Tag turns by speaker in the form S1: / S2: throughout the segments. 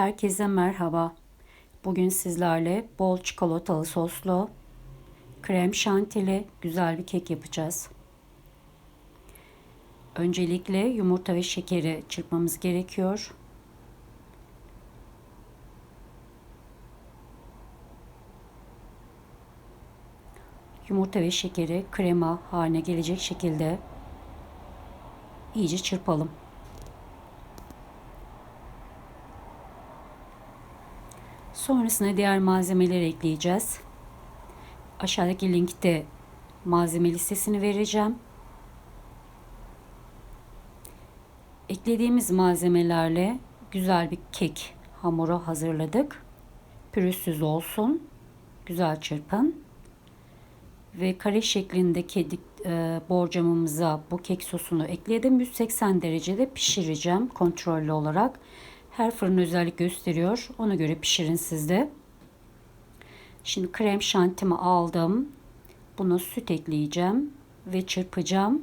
S1: Herkese merhaba. Bugün sizlerle bol çikolatalı soslu, krem şantili güzel bir kek yapacağız. Öncelikle yumurta ve şekeri çırpmamız gerekiyor. Yumurta ve şekeri krema haline gelecek şekilde iyice çırpalım. Sonrasında diğer malzemeleri ekleyeceğiz. Aşağıdaki linkte malzeme listesini vereceğim. Eklediğimiz malzemelerle güzel bir kek hamuru hazırladık. Pürüzsüz olsun. Güzel çırpın. Ve kare şeklindeki e, borcamımıza bu kek sosunu ekledim. 180 derecede pişireceğim kontrollü olarak. Her fırın özellik gösteriyor. Ona göre pişirin siz de. Şimdi krem şantimi aldım. Buna süt ekleyeceğim ve çırpacağım.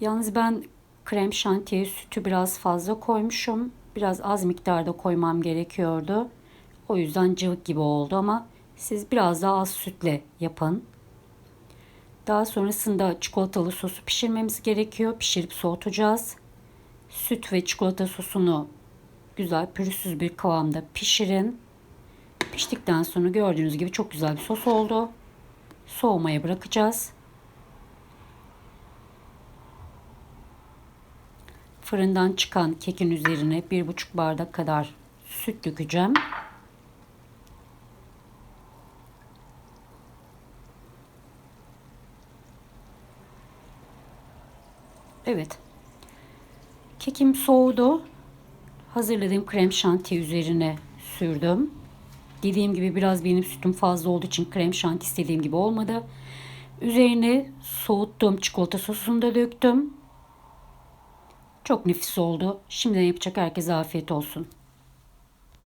S1: Yalnız ben krem şantiye sütü biraz fazla koymuşum. Biraz az miktarda koymam gerekiyordu. O yüzden cıvık gibi oldu ama siz biraz daha az sütle yapın. Daha sonrasında çikolatalı sosu pişirmemiz gerekiyor. Pişirip soğutacağız süt ve çikolata sosunu güzel pürüzsüz bir kıvamda pişirin. Piştikten sonra gördüğünüz gibi çok güzel bir sos oldu. Soğumaya bırakacağız. Fırından çıkan kekin üzerine bir buçuk bardak kadar süt dökeceğim. Evet. Kekim soğudu. Hazırladığım krem şanti üzerine sürdüm. Dediğim gibi biraz benim sütüm fazla olduğu için krem şanti istediğim gibi olmadı. Üzerine soğuttuğum çikolata sosunu da döktüm. Çok nefis oldu. Şimdiden yapacak herkese afiyet olsun.